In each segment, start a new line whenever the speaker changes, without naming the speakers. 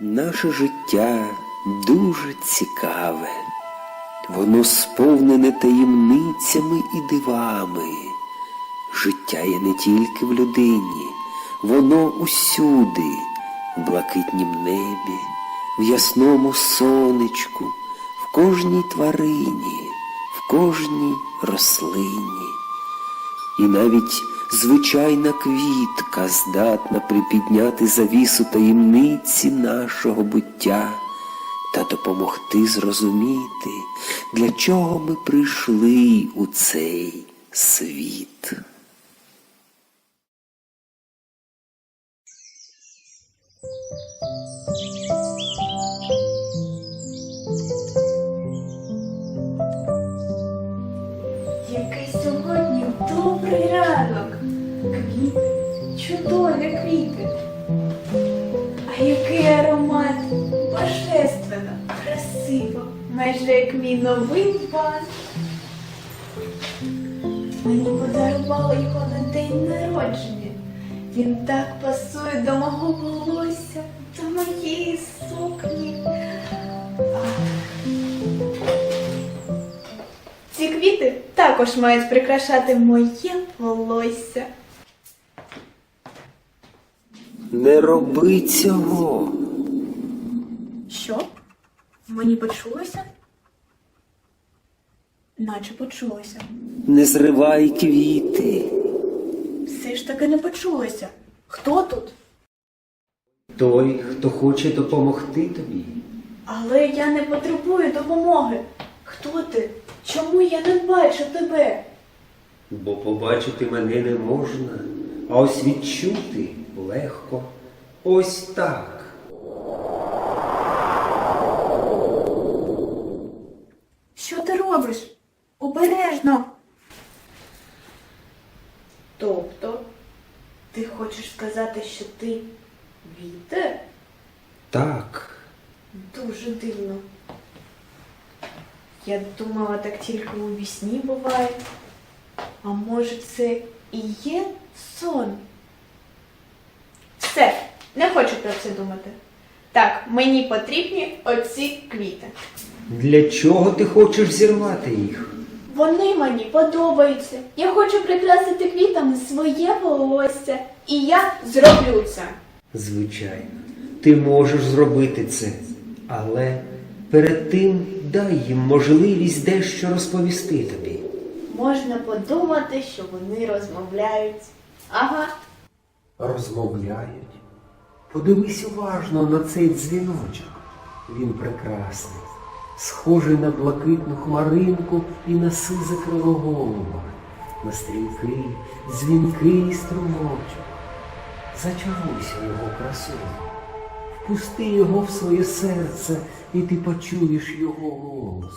Наше життя дуже цікаве. Воно сповнене таємницями і дивами. Життя є не тільки в людині, воно усюди, в блакитнім небі, в ясному сонечку, в кожній тварині, в кожній рослині. І навіть звичайна квітка здатна припідняти завісу таємниці нашого буття та допомогти зрозуміти, для чого ми прийшли у цей світ.
Майже як мій новий ван. Мені подарували його на день народження. Він так пасує до мого волосся, до моєї сукні. Ці квіти також мають прикрашати моє волосся.
Не роби цього.
Що? Мені почулося? Наче почулося.
Не зривай квіти.
Все ж таки не почулося. Хто тут?
Той, хто хоче допомогти тобі.
Але я не потребую допомоги. Хто ти? Чому я не бачу тебе?
Бо побачити мене не можна, а ось відчути легко. Ось так.
Що ти робиш? Обережно. Тобто, ти хочеш сказати, що ти вітер?
Так.
Дуже дивно. Я думала, так тільки у вісні буває. А може це і є сон? Все, не хочу про це думати. Так, мені потрібні оці квіти.
Для чого ти хочеш зірвати їх?
Вони мені подобаються. Я хочу прикрасити квітами своє волосся. І я зроблю це.
Звичайно, ти можеш зробити це, але перед тим дай їм можливість дещо розповісти тобі.
Можна подумати, що вони розмовляють. Ага,
Розмовляють. Подивись уважно на цей дзвіночок. Він прекрасний, схожий на блакитну хмаринку і на сизе крило голуба, на стрімкий, дзвінкий струмочок. Зачаруйся його красою. Впусти його в своє серце, і ти почуєш його голос.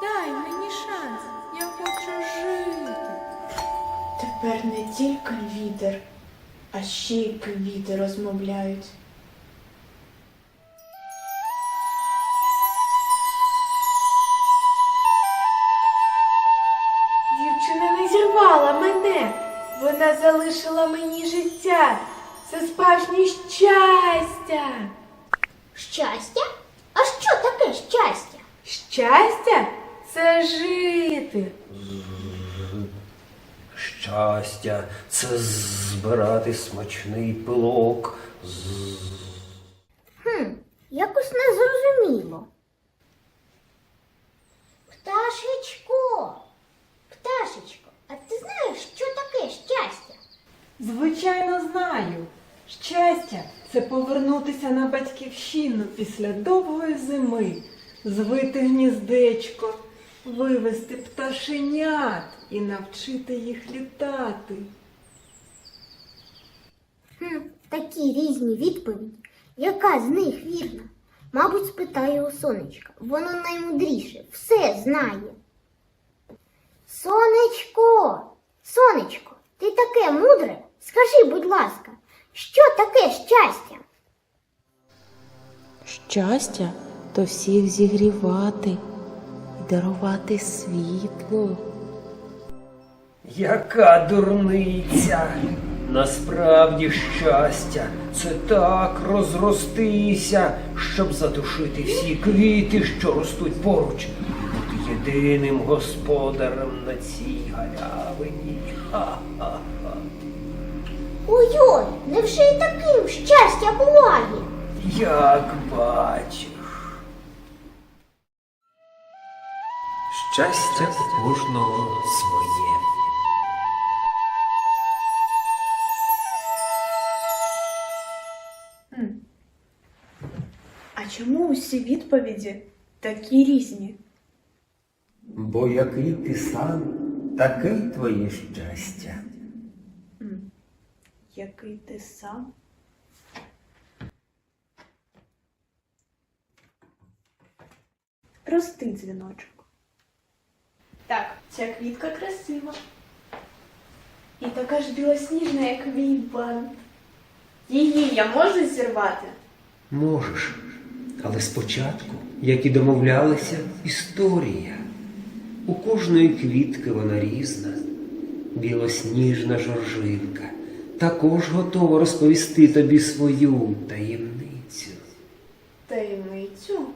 дай мені шанс. Я хочу жити. Тепер не тільки вітер, а ще й квіти розмовляють. Справжнє щастя.
Щастя? А що таке щастя?
Щастя це жити.
Щастя це збирати смачний пилок.
Хм, якось не зрозуміло. Пташечко, пташечко, а ти знаєш, що таке щастя?
Звичайно, знаю. Щастя це повернутися на батьківщину після довгої зими, звити гніздечко, вивести пташенят і навчити їх літати.
Хм, такі різні відповіді. Яка з них вірна? Мабуть, спитає у сонечка. Воно наймудріше, все знає. Сонечко, сонечко, ти таке мудре? Скажи, будь ласка, що таке щастя?
Щастя то всіх зігрівати і дарувати світло.
Яка дурниця! Насправді щастя це так розростися, щоб задушити всі квіти, що ростуть поруч, і бути єдиним господарем на цій галявині. Ха-ха-ха.
Ой-ой, невже і таким щастя буває?
Як бачиш. Щастя у кожного своє.
А чому усі відповіді такі різні?
Бо який ти сам, таке й твоє щастя.
Який ти сам? Рости дзвіночок. Так, ця квітка красива. І така ж білосніжна, як мій бант. Її я можу зірвати?
Можеш, але спочатку, як і домовлялися, історія. У кожної квітки вона різна. Білосніжна жоржинка також готова розповісти тобі свою таємницю.
Таємницю?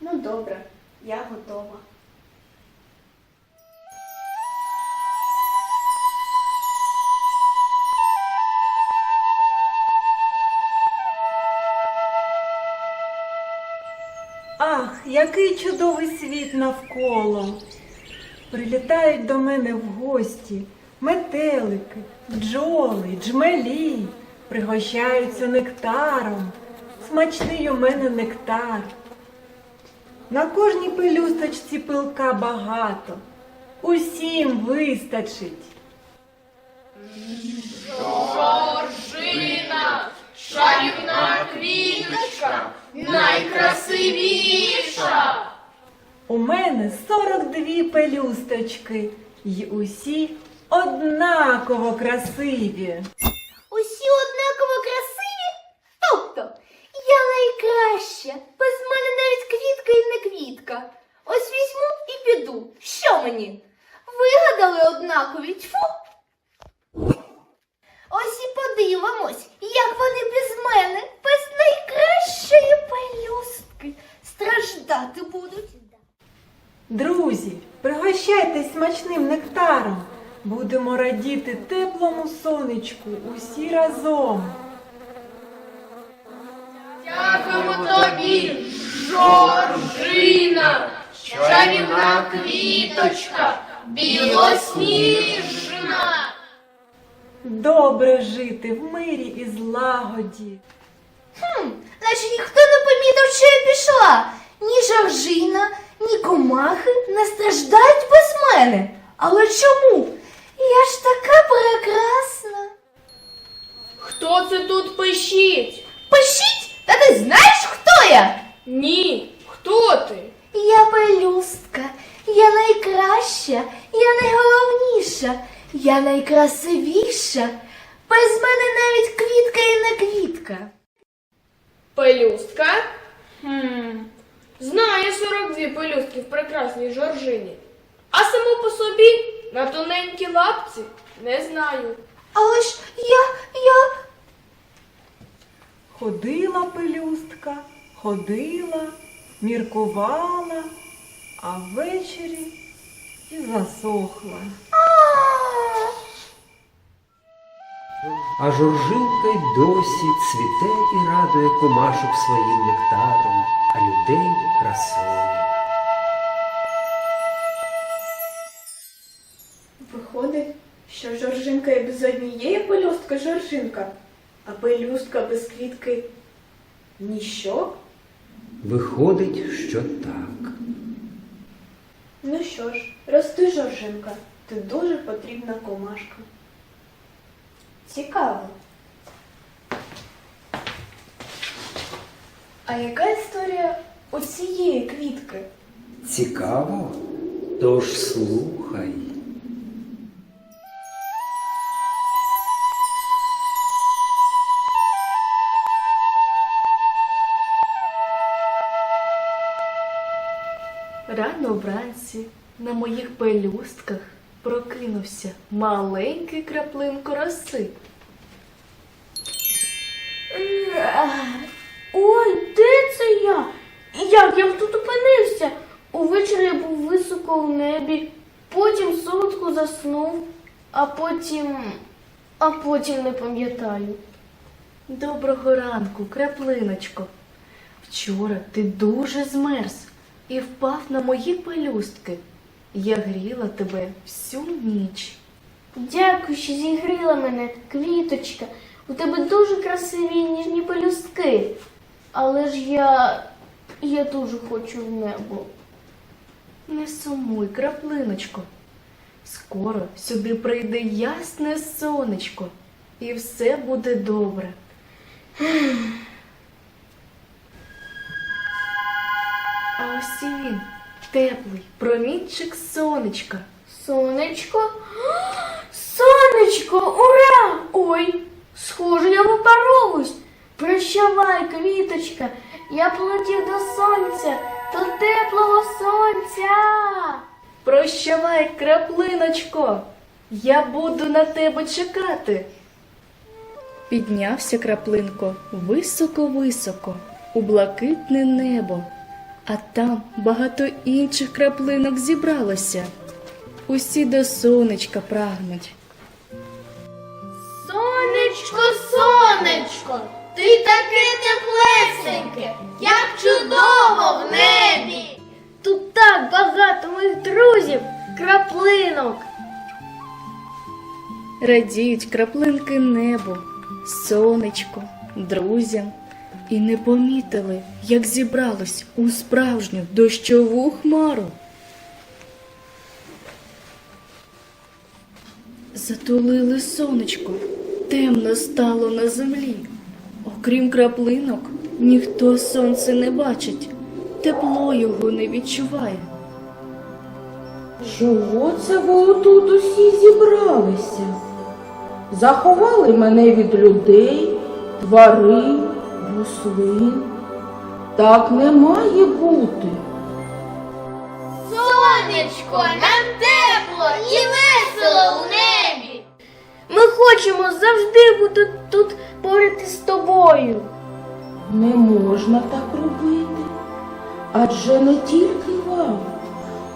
Ну добре, я готова.
Ах, який чудовий світ навколо. Прилітають до мене в гості метелики, бджоли, джмелі, пригощаються нектаром. Смачний у мене нектар. На кожній пелюсточці пилка багато. Усім вистачить.
Жоржина, чарівна квіточка, найкрасивіша.
У мене 42 пелюсточки, й усі однаково красиві.
Усі однаково красиві? Тобто, я найкраща. Без мене навіть квітка і не квітка. Ось візьму і піду. Що мені? Вигадали однакові тьфу. Ось і подивимось, як вони без мене, без найкращої пелюстки, страждати будуть.
Друзі, пригощайтесь смачним нектаром. Будемо радіти теплому сонечку усі разом.
Дякуємо тобі, Жоржина, чарівна квіточка, білосніжна.
Добре жити в мирі і злагоді.
Хм, наче ніхто не помітив, що я пішла. Ні жоржина, ні комахи не страждають без мене. Але чому? Я ж така прекрасна.
Хто це тут пишіть?
Пишіть, та ти знаєш, хто я?
Ні, хто ти?
Я пелюстка, я найкраща, я найголовніша, я найкрасивіша. Без мене навіть квітка і не квітка.
Пелюстка? Хм, знаю 42 пелюстки в прекрасній Жоржині. А саму по собі на тоненькій лапці не знаю.
Але ж я, я.
Ходила пелюстка, ходила, міркувала, а ввечері і засохла.
А,
А жоржилка й досі цвіте і радує комашок своїм нектаром, а людей красою.
Пелюстки жоржинка, а пелюстка без квітки ніщо?
Виходить, що так.
Ну що ж, рости жоржинка, ти дуже потрібна комашка. Цікаво. А яка історія у цієї квітки?
Цікаво? Тож слухай.
Вранці на моїх пелюстках прокинувся маленький краплинко роси.
Ой, де це я? Як я тут опинився? Увечері я був високо в небі, потім солодко заснув, а потім. а потім не пам'ятаю.
Доброго ранку, краплиночко. Вчора ти дуже змерз і впав на мої пелюстки. Я гріла тебе всю ніч.
Дякую, що зігріла мене, квіточка. У тебе дуже красиві ніжні пелюстки. Але ж я. я дуже хочу в небо.
Не сумуй, краплиночко. Скоро сюди прийде ясне сонечко, і все буде добре. А ось і він, теплий промінчик сонечка.
Сонечко? Сонечко, ура! Ой, схоже, я випаровуюсь. Прощавай, квіточка, я полетів до сонця, до теплого сонця.
Прощавай, краплиночко, я буду на тебе чекати. Піднявся краплинко високо-високо у блакитне небо, а там багато інших краплинок зібралося. Усі до сонечка прагнуть.
Сонечко, сонечко, ти таке теплесеньке, як чудово в небі.
Тут так багато моїх друзів, краплинок.
Радіють краплинки небу, сонечко, друзям, і не помітили, як зібралось у справжню дощову хмару. Затулили сонечко, темно стало на землі. Окрім краплинок, ніхто сонце не бачить, тепло його не відчуває.
Чого це ви отут усі зібралися? Заховали мене від людей, тварин, рослин. Так не має бути.
Сонечко, нам тепло і весело у небі.
Ми хочемо завжди бути тут поряд із тобою.
Не можна так робити. Адже не тільки вам.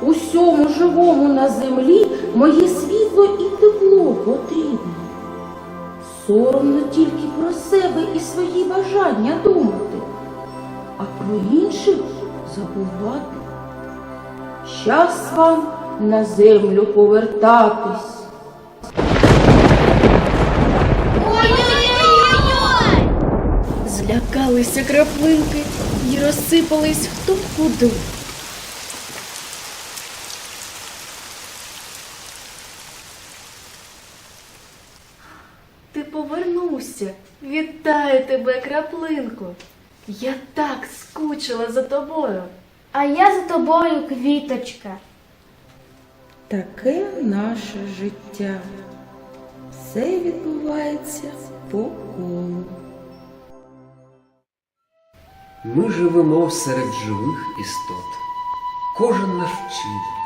Усьому живому на землі моє світло і тепло потрібне. Соромно тільки про себе і свої бажання думати, а про інших забувати. Час вам на землю повертатись.
Злякалися краплинки і розсипались хто куди. Ти повернувся. Вітаю тебе, краплинко. Я так скучила за тобою.
А я за тобою, квіточка.
Таке наше життя. Все відбувається по колу.
Ми живемо серед живих істот. Кожен наш вчинок,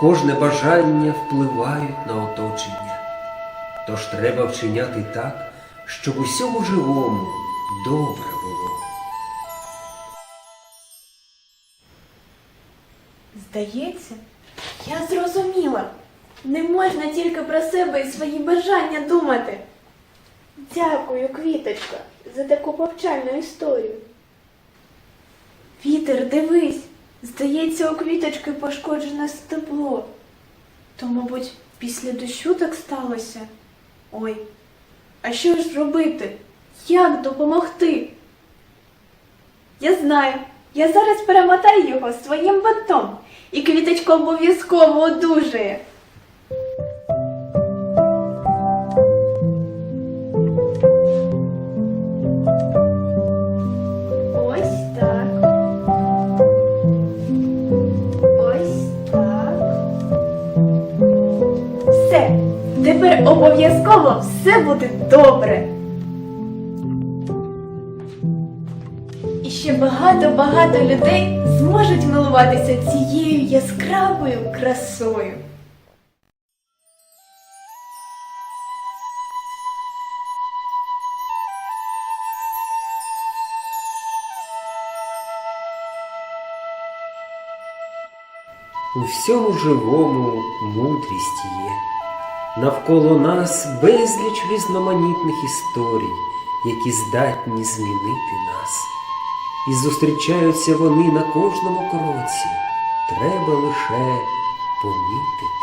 кожне бажання впливають на оточення. Тож треба вчиняти так, щоб усьому живому добре було.
Здається, я зрозуміла. Не можна тільки про себе і свої бажання думати. Дякую, квіточка, за таку повчальну історію. Вітер, дивись, здається, у квіточки пошкоджене стебло. То, мабуть, після дощу так сталося. Ой, а що ж робити? Як допомогти? Я знаю, я зараз перемотаю його своїм бантом, і квіточка обов'язково одужає. Тепер обов'язково все буде добре. І ще багато-багато людей зможуть милуватися цією яскравою красою.
У всьому живому мудрість є. Навколо нас безліч різноманітних історій, які здатні змінити нас. І зустрічаються вони на кожному кроці. Треба лише помітити.